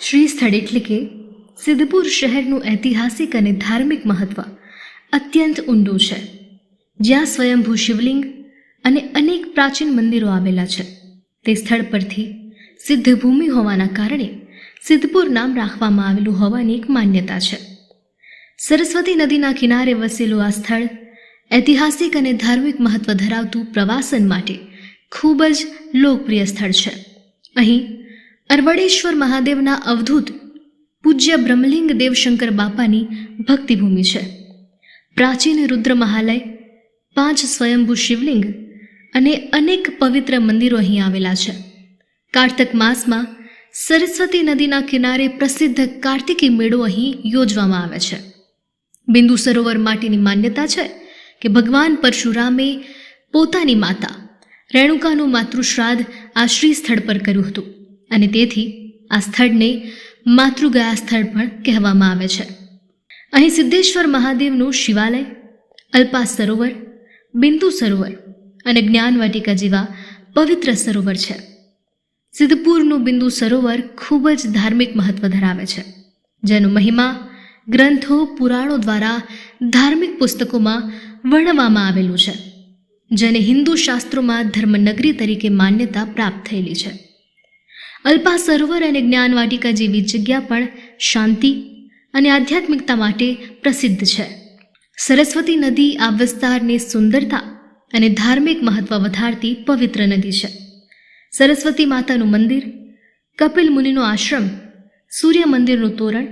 શ્રી સ્થળ એટલે કે સિદ્ધપુર શહેરનું ઐતિહાસિક અને ધાર્મિક મહત્વ અત્યંત ઊંડું છે. જ્યાં સ્વયંભૂ શિવલિંગ અને અનેક પ્રાચીન મંદિરો આવેલા છે. તે સ્થળ પરથી સિદ્ધભૂમિ હોવાના કારણે સિદ્ધપુર નામ રાખવામાં આવેલું હોવાની એક માન્યતા છે. સરસ્વતી નદીના કિનારે વસેલું આ સ્થળ ઐતિહાસિક અને ધાર્મિક મહત્વ ધરાવતું પ્રવાસન માટે ખૂબ જ લોકપ્રિય સ્થળ છે. અહીં અરવડેશ્વર મહાદેવના અવધૂત પૂજ્ય બ્રહ્મલિંગ દેવશંકર બાપાની ભક્તિભૂમિ છે. પ્રાચીન રુદ્ર મહાલય, પાંચ સ્વયંભૂ શિવલિંગ અને અનેક પવિત્ર મંદિરો અહીં આવેલા છે. કાર્તક માસમાં સરસ્વતી નદીના કિનારે પ્રસિદ્ધ કાર્તિકી મેળો અહીં યોજવામાં આવે છે. બિંદુ સરોવર માટેની માન્યતા છે કે ભગવાન પરશુરામે પોતાની માતા રેણુકાનું માતૃશ્રાદ્ધ આ શ્રી સ્થળ પર કર્યું હતું. અને તેથી આ સ્થળને માતૃગયા સ્થળ પણ કહેવામાં આવે છે. અહીં સિદ્ધેશ્વર મહાદેવનું શિવાલય અલ્પા સરોવર, બિંદુ સરોવર અને જ્ઞાનવાટિકા જેવા પવિત્ર સરોવર છે. સિદ્ધપુરનું બિંદુ સરોવર ખૂબ જ ધાર્મિક મહત્વ ધરાવે છે, જેનો મહિમા ગ્રંથો પુરાણો દ્વારા ધાર્મિક પુસ્તકોમાં વર્ણવવામાં આવેલું છે, જેને હિન્દુ શાસ્ત્રોમાં ધર્મનગરી તરીકે માન્યતા પ્રાપ્ત થયેલી છે. અલ્પા સરોવર અને જ્ઞાનવાટિકા જેવી જગ્યા પણ શાંતિ અને આધ્યાત્મિકતા માટે પ્રસિદ્ધ છે. સરસ્વતી નદી આ વિસ્તારની સુંદરતા અને ધાર્મિક મહત્વ વધારતી પવિત્ર નદી છે. સરસ્વતી માતાનું મંદિર, કપિલ મુનિનો આશ્રમ, સૂર્ય મંદિરનું તોરણ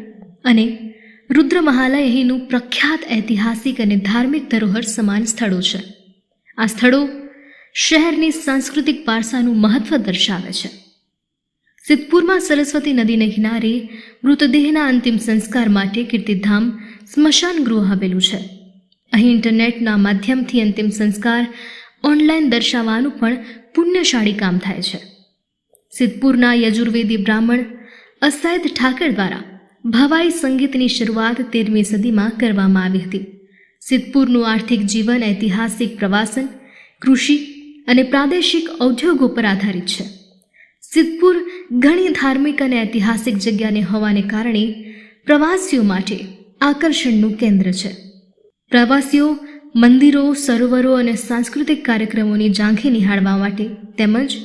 અને રુદ્ર મહાલય અહીંનું પ્રખ્યાત ઐતિહાસિક અને ધાર્મિક ધરોહર સમાન સ્થળો છે. આ સ્થળો શહેરની સાંસ્કૃતિક વારસાનું મહત્વ દર્શાવે છે. સિદ્ધપુરમાં સરસ્વતી નદીને કિનારે મૃતદેહના અંતિમ સંસ્કાર માટે કીર્તિધામ સ્મશાન ગૃહ આવેલું છે. અહીં ઇન્ટરનેટના માધ્યમથી અંતિમ સંસ્કાર ઓનલાઈન દર્શાવવાનું પણ પુણ્યશાળી કામ થાય છે. સિદ્ધપુરના યજુર્વેદી બ્રાહ્મણ અસાયદ ઠાકર દ્વારા ભવાઈ સંગીતની શરૂઆત તેરમી સદીમાં કરવામાં આવી હતી. સિદ્ધપુરનું આર્થિક જીવન ઐતિહાસિક પ્રવાસન, કૃષિ અને પ્રાદેશિક ઔદ્યોગો પર આધારિત છે. સિદ્ધપુર ઘણી ધાર્મિક અને ઐતિહાસિક જગ્યાને હોવાને કારણે પ્રવાસીઓ માટે આકર્ષણનું કેન્દ્ર છે. પ્રવાસીઓ મંદિરો, સરોવરો અને સાંસ્કૃતિક કાર્યક્રમોની ઝાંખી નિહાળવા માટે તેમજ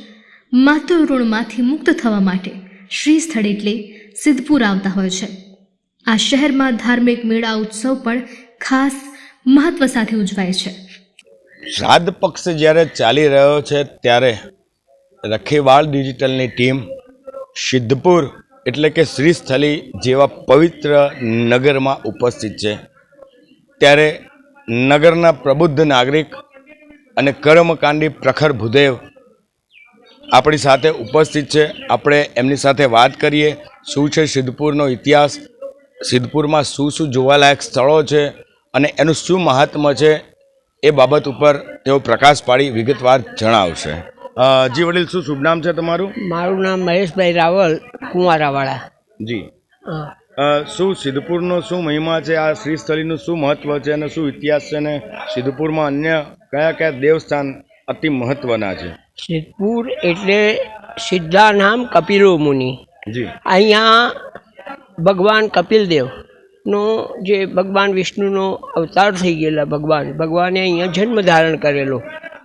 માતૃ ઋણમાંથી મુક્ત થવા માટે શ્રી સ્થળ એટલે સિદ્ધપુર આવતા હોય છે. આ શહેરમાં ધાર્મિક મેળા, ઉત્સવ પણ ખાસ મહત્વ સાથે ઉજવાય છે. શ્રાદ્ધ પક્ષ જ્યારે ચાલી રહ્યો છે ત્યારે રખેવાળ ડિજિટલની ટીમ સિદ્ધપુર એટલે કે શ્રીસ્થલી જેવા પવિત્ર નગરમાં ઉપસ્થિત છે. ત્યારે નગરના પ્રબુદ્ધ નાગરિક અને કર્મકાંડી પ્રખર ભૂદેવ આપણી સાથે ઉપસ્થિત છે. આપણે એમની સાથે વાત કરીએ. શું છે સિદ્ધપુરનો ઇતિહાસ? સિદ્ધપુરમાં શું શું જોવાલાયક સ્થળો છે? અને એનું શું મહાત્મ છે? એ બાબત ઉપર તેઓ પ્રકાશ પાડી વિગતવાર જણાવશે. જી વડીલ શું શુભ નામ છે તમારું? મારું નામ મહેશભાઈ રાવલ કુંવારાવાળા. જી. શું સિદ્ધપુરનો શું મહિમા છે? આ શ્રીસ્થળીનું શું મહત્વ છે અને શું ઇતિહાસ છે અને સિદ્ધપુરમાં અન્ય કયા કયા દેવસ્થાન અતિ મહત્વના છે? સિદ્ધપુર એટલે સિદ્ધા નામ કપિલો મુનિ. જી. અહીંયા ભગવાન કપિલદેવ નો જે ભગવાન વિષ્ણુનો અવતાર થઈ ગયેલા ભગવાન. ભગવાને અહીંયા જન્મ ધારણ કરેલો.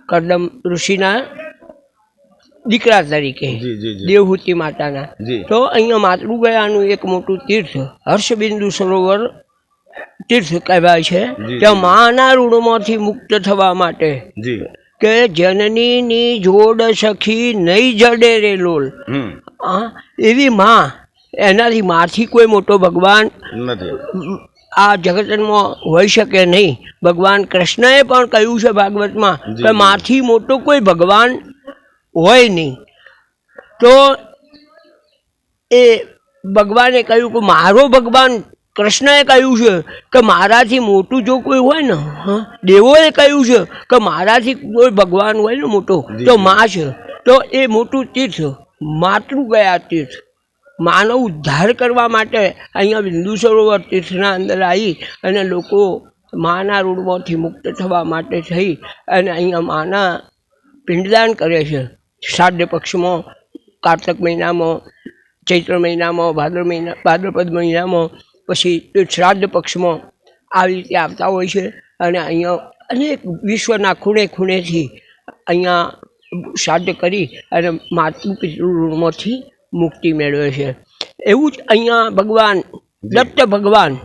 કદમ ઋષિના દીકરા તરીકે દેવહૂતિ માતાના. તો અહીંયા માતૃગયાનું એક મોટું તીર્થ હર્ષબિંદુ સરોવર તીર્થ કહેવાય છે. ત્યાં માના ઋણમાંથી મુક્ત થવા માટે કે જનનીની જોડ સખી નહીં જડે રે લોલ. એવી માં એનાથી માથી કોઈ મોટો ભગવાન આ જગતમાં હોઈ શકે નહીં. ભગવાન કૃષ્ણએ પણ કહ્યું છે ભાગવતમાં કે. માથી મોટો કોઈ ભગવાન હોય નહીં. તો એ ભગવાને કહ્યું કે મારો ભગવાન કૃષ્ણએ કહ્યું છે કે મારાથી મોટું જો કોઈ હોય ને દેવોએ કહ્યું છે કે મારાથી કોઈ ભગવાન હોય ને મોટો તો. માં છે. તો એ મોટું તીર્થ માતૃ ગયા તીર્થ માનો ઉદ્ધાર કરવા માટે અહીંયા બિંદુ સરોવર તીર્થના અંદર આવી અને લોકો માના ઋણમાંથી મુક્ત થવા માટે થઈ અને અહીંયા માના પિંડદાન કરે છે. શ્રાદ્ધ પક્ષમાં કારતક મહિનામાં ચૈત્ર મહિનામાં ભાદ્ર મહિના ભાદ્રપદ મહિનામાં પછી શ્રાદ્ધ પક્ષમાં આવી રીતે આવતા હોય છે. અને અહીંયા અનેક વિશ્વના ખૂણે ખૂણેથી અહીંયા શ્રાદ્ધ કરી અને માતૃ પિતૃમાંથી મુક્તિ મેળવે છે. એવું જ અહીંયા ભગવાન દત્ત ભગવાન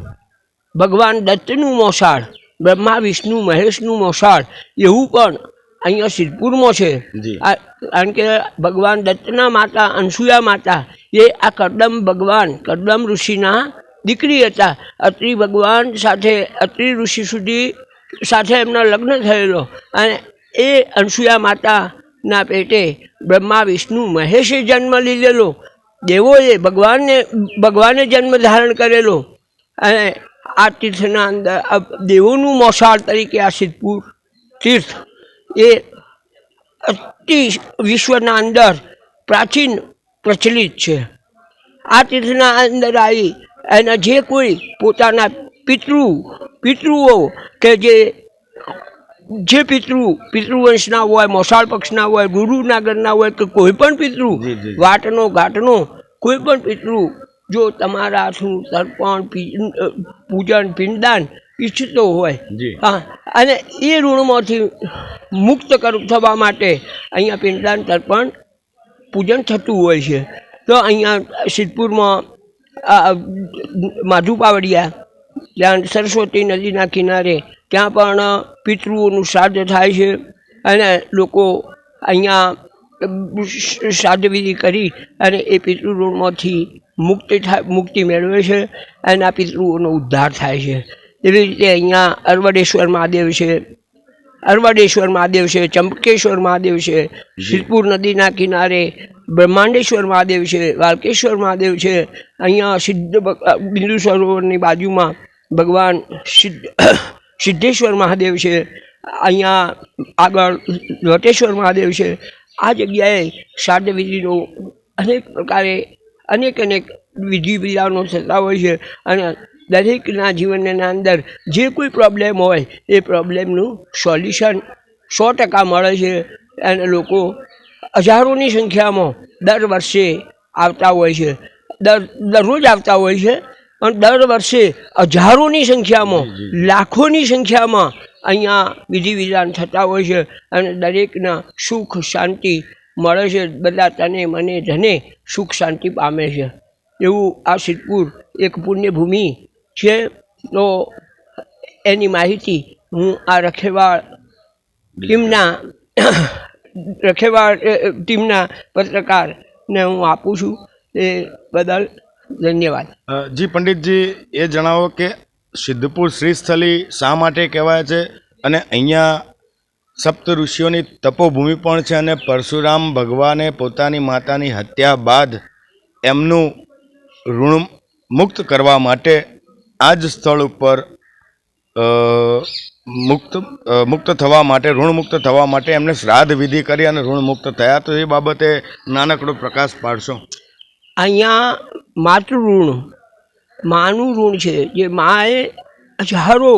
ભગવાન દત્તનું મોસાળ બ્રહ્મા વિષ્ણુ મહેશનું મોસાળ એવું પણ અહીંયા સિદ્ધપુરમાં છે. આ કારણ કે ભગવાન દત્તના માતા અનસુયા માતા એ આ કરદમ ભગવાન કરદમ ઋષિના દીકરી હતા. અત્રિ ભગવાન સાથે અત્રિ ઋષિ સુધી સાથે એમના લગ્ન થયેલો. અને એ અનસુયા માતાના પેટે બ્રહ્મા વિષ્ણુ મહેશે જન્મ લીધેલો. દેવોએ ભગવાનને ભગવાને જન્મ ધારણ કરેલો. અને આ તીર્થના અંદર દેવોનું મોસાળ તરીકે આ સિદ્ધપુર તીર્થ એ અતિ વિશ્વના અંદર પ્રાચીન પ્રચલિત છે આ તીર્થના અંદર આવી એના જે કોઈ પોતાના પિતૃ પિતૃઓ કે જે જે પિતૃ પિતૃવંશના હોય મોસાળ પક્ષના હોય ગુરુનાગરના હોય કે કોઈ પણ પિતૃ. વાટનો ઘાટનો કોઈ પણ પિતૃ જો તમારા તર્પણ પૂજન પિંડદાન ઈચ્છતો હોય. હા. અને એ ઋણમાંથી મુક્ત થવા માટે અહીંયા પિંડદાન તર્પણ પૂજન થતું હોય છે. તો અહીંયા સિદ્ધપુરમાં માધુપાવડિયા ત્યાં સરસ્વતી નદીના કિનારે ત્યાં પણ પિતૃઓનું શ્રાદ્ધ થાય છે અને લોકો અહીંયા શ્રાદ્ધવિધિ કરી અને એ પિતૃઋણમાંથી મુક્તિ થાય મુક્તિ મેળવે છે અને આ પિતૃઓનો ઉદ્ધાર થાય છે. એવી રીતે અહીંયા અરવડેશ્વર મહાદેવ છે અરવડેશ્વર મહાદેવ છે ચંપકેશ્વર મહાદેવ છે સિદ્ધપુર નદીના કિનારે બ્રહ્માંડેશ્વર મહાદેવ છે વાલકેશ્વર મહાદેવ છે અહીંયા સિદ્ધ બિંદુ સરોવરની બાજુમાં ભગવાન સિદ્ધ સિદ્ધેશ્વર મહાદેવ છે અહીંયા આગળ વટેશ્વર મહાદેવ છે આ જગ્યાએ શ્રાદ્ધ વિધિનો અનેક પ્રકારે અનેક અનેક વિધિ વિધાનો થતા હોય છે અને દરેકના જીવનના અંદર જે કોઈ પ્રોબ્લેમ હોય એ પ્રોબ્લેમનું સોલ્યુશન સો ટકા મળે છે. અને લોકો હજારોની સંખ્યામાં દર વર્ષે આવતા હોય છે. દર દરરોજ આવતા હોય છે. પણ દર વર્ષે હજારોની સંખ્યામાં લાખોની સંખ્યામાં અહીંયા વિધિ વિધાન થતા હોય છે. અને દરેકના સુખ શાંતિ મળે છે. બધા તને મને ધને સુખ શાંતિ પામે છે. એવું આ સિદ્ધપુર એક પુણ્યભૂમિ છે તો એની માહિતી હું આ રખેવાળ ટીમના રખેવાળ ટીમના પત્રકારને હું આપું છું એ બદલ ધન્યવાદ. જી પંડિતજી એ જણાવો કે સિદ્ધપુર શ્રીસ્થલી શા માટે કહેવાય છે? અને અહીંયા સપ્ત ઋષિઓની તપોભૂમિ પણ છે અને પરશુરામ ભગવાને પોતાની માતાની હત્યા બાદ એમનું ઋણ મુક્ત કરવા માટે આ જ સ્થળ ઉપર મુક્ત મુક્ત થવા માટે ઋણ મુક્ત થવા માટે એમને શ્રાદ્ધ વિધિ કરી અને ઋણ મુક્ત થયા. તો એ બાબતે નાનકડો પ્રકાશ પાડશો. અહીંયા માતૃ માનું ઋણ છે, જે માએ હજારો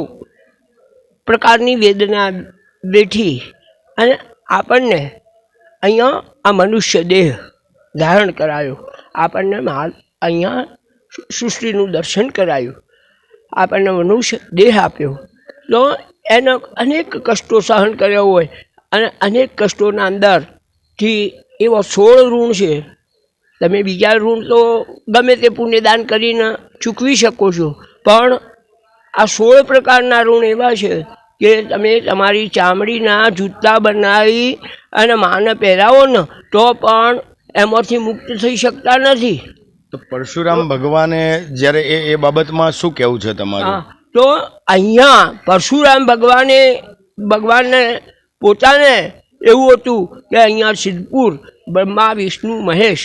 પ્રકારની વેદના બેઠી અને આપણને અહીંયા આ મનુષ્ય દેહ ધારણ કરાયો. આપણને અહીંયા સૃષ્ટિનું દર્શન કરાયું. આપણને મનુષ્ય દેહ આપ્યો. તો એનો અનેક કષ્ટો સહન કર્યા હોય અને અનેક કષ્ટોના અંદરથી એવા સોળ ઋણ છે. તમે બીજા ઋણ તો ગમે તે પુણ્યદાન કરીને ચૂકવી શકો છો. પણ આ સોળ પ્રકારના ઋણ એવા છે કે તમે તમારી ચામડીના જૂતા બનાવી અને માને પહેરાવો ને, તો પણ એમાંથી મુક્ત થઈ શકતા નથી. તો પરશુરામ ભગવાને જ્યારે એ એ બાબતમાં શું કહેવું છે તમારું? તો અહીંયા પરશુરામ ભગવાને ભગવાનને પોતાને એવું હતું કે અહીંયા સિદ્ધપુર બ્રહ્મા વિષ્ણુ મહેશ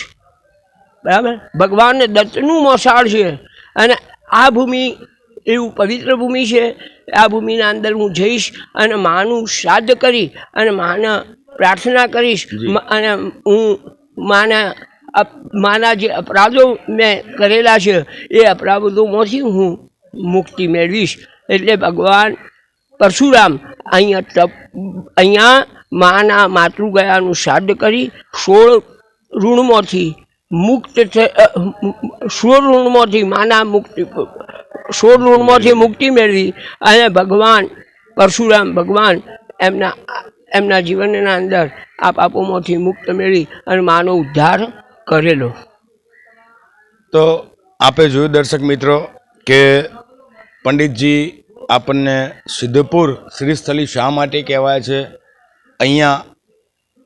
બરાબર? ભગવાનને દત્તનું મોસાળ છે અને આ ભૂમિ એવું પવિત્ર ભૂમિ છે. આ ભૂમિના અંદર હું જઈશ અને માનું શ્રાદ્ધ કરી અને માને પ્રાર્થના કરીશ. અને હું માના માના જે અપરાધો મેં કરેલા છે, એ અપરાધોમાંથી હું મુક્તિ મેળવીશ. એટલે ભગવાન પરશુરામ અહીંયા તપ, અહીંયા માના માતૃગયાનું શ્રાદ્ધ કરી સોળ ઋણમાંથી મુક્ત સોળ ઋણમાંથી માના મુક્તિ સ્વઋણમાંથી મુક્તિ મેળવી અને ભગવાન, પરશુરામ ભગવાન એમના એમના જીવનના અંદર આ પાપોમાંથી મુક્ત મેળવી અને માનો ઉદ્ધાર કરેલો. તો આપે જોયું દર્શક મિત્રો કે પંડિતજી આપણને સિદ્ધપુર શ્રીસ્થલી શા માટે કહેવાય છે? અહીંયા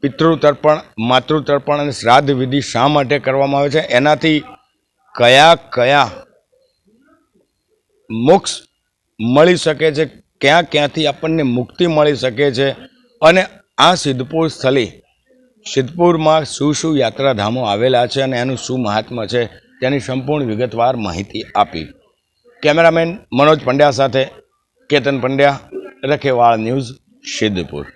પિતૃતર્પણ, માતૃતર્પણ અને શ્રાદ્ધ વિધિ શા માટે કરવામાં આવે છે? એનાથી કયા કયા મોક્ષ મળી શકે છે? ક્યાં ક્યાંથી આપણને મુક્તિ મળી શકે છે? અને આ સિદ્ધપુર સ્થળી સિદ્ધપુરમાં શું શું યાત્રાધામો આવેલા છે અને એનું શું મહાત્મ્ય છે, તેની સંપૂર્ણ વિગતવાર માહિતી આપી. કેમેરામેન મનોજ પંડ્યા સાથે કેતન પંડ્યા, રખેવાળ ન્યૂઝ સિદ્ધપુર.